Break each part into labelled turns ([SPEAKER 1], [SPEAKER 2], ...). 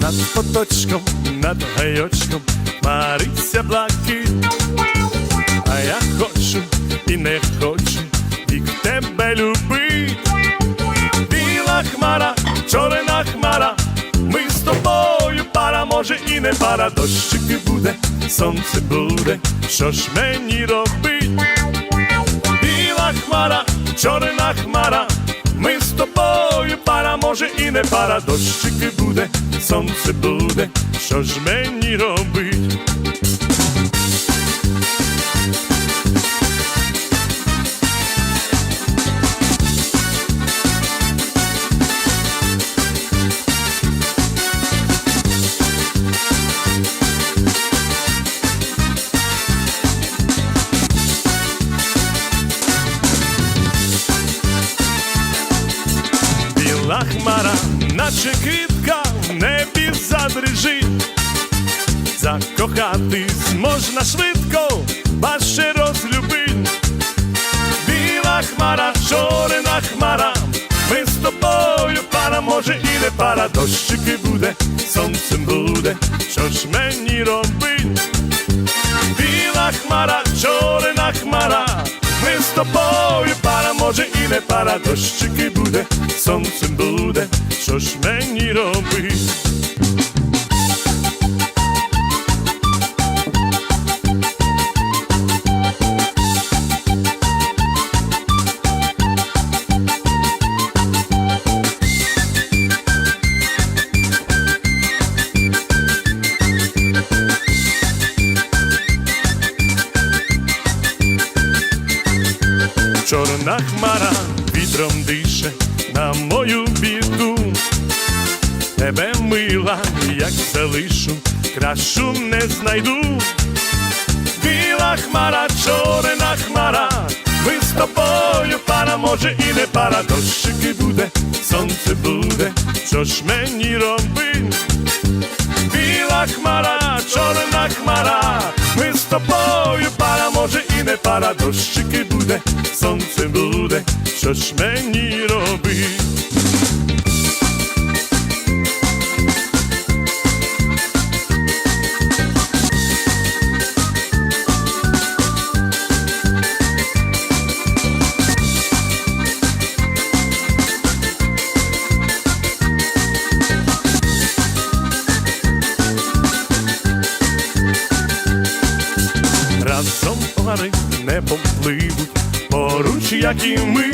[SPEAKER 1] над поточком, над гайочком мариться блакить, а я хочу і не хочу вік тебе любить. Біла хмара, чорна хмара, ми з тобою пара, може і не пара, дощики буде, сонце буде, що ж мені робить? Біла хмара, чорна не пара, дощики буде, сонце буде, що ж мені робить? Хмара, наче квітка в небі задрижить. Закохатись можна швидко, ваше розлюбить. Біла хмара, чорна хмара, ми з тобою пара, може і не пара, дощики буде, сонцем буде, що ж мені робить? Біла хмара, чорна хмара, тобою пара, може і не пара, дощики буде, сонцем буде, що ж мені робить? Чорна хмара вітром дише на мою біду. Тебе мила, як залишу, кращу не знайду. Біла хмара, чорна хмара, ми з тобою пара, може і не пара, дощики буде, сонце буде, що ж мені робить? Біла хмара, чорна хмара, ми з тобою і пара, дощики буде, сонце буде, що ж мені робить? Разом гори небом пливуть, поруч, як і ми.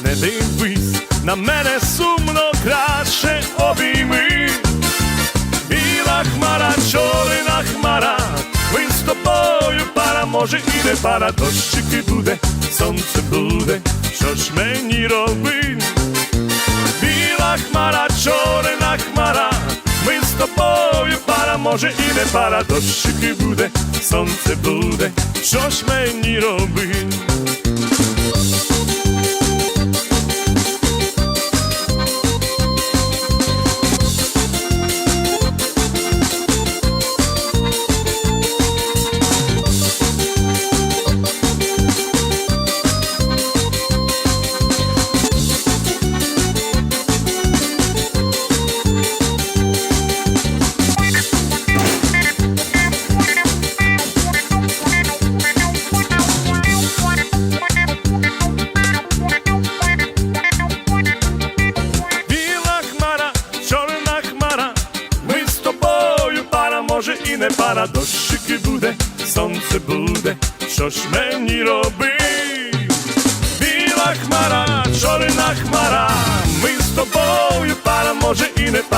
[SPEAKER 1] Не дивись на мене сумно, краще обійми. Біла хмара, чорна хмара, ми з тобою пара, може і не пара, дощики буде, сонце буде, що ж мені робить? Тобою пара, може і не пара, дощики буде, сонце буде, що ж мені робить? Не пара, дощики буде, сонце буде, що ж мені роби, Біла хмара, чорна хмара, ми з тобою пара, може і не пара.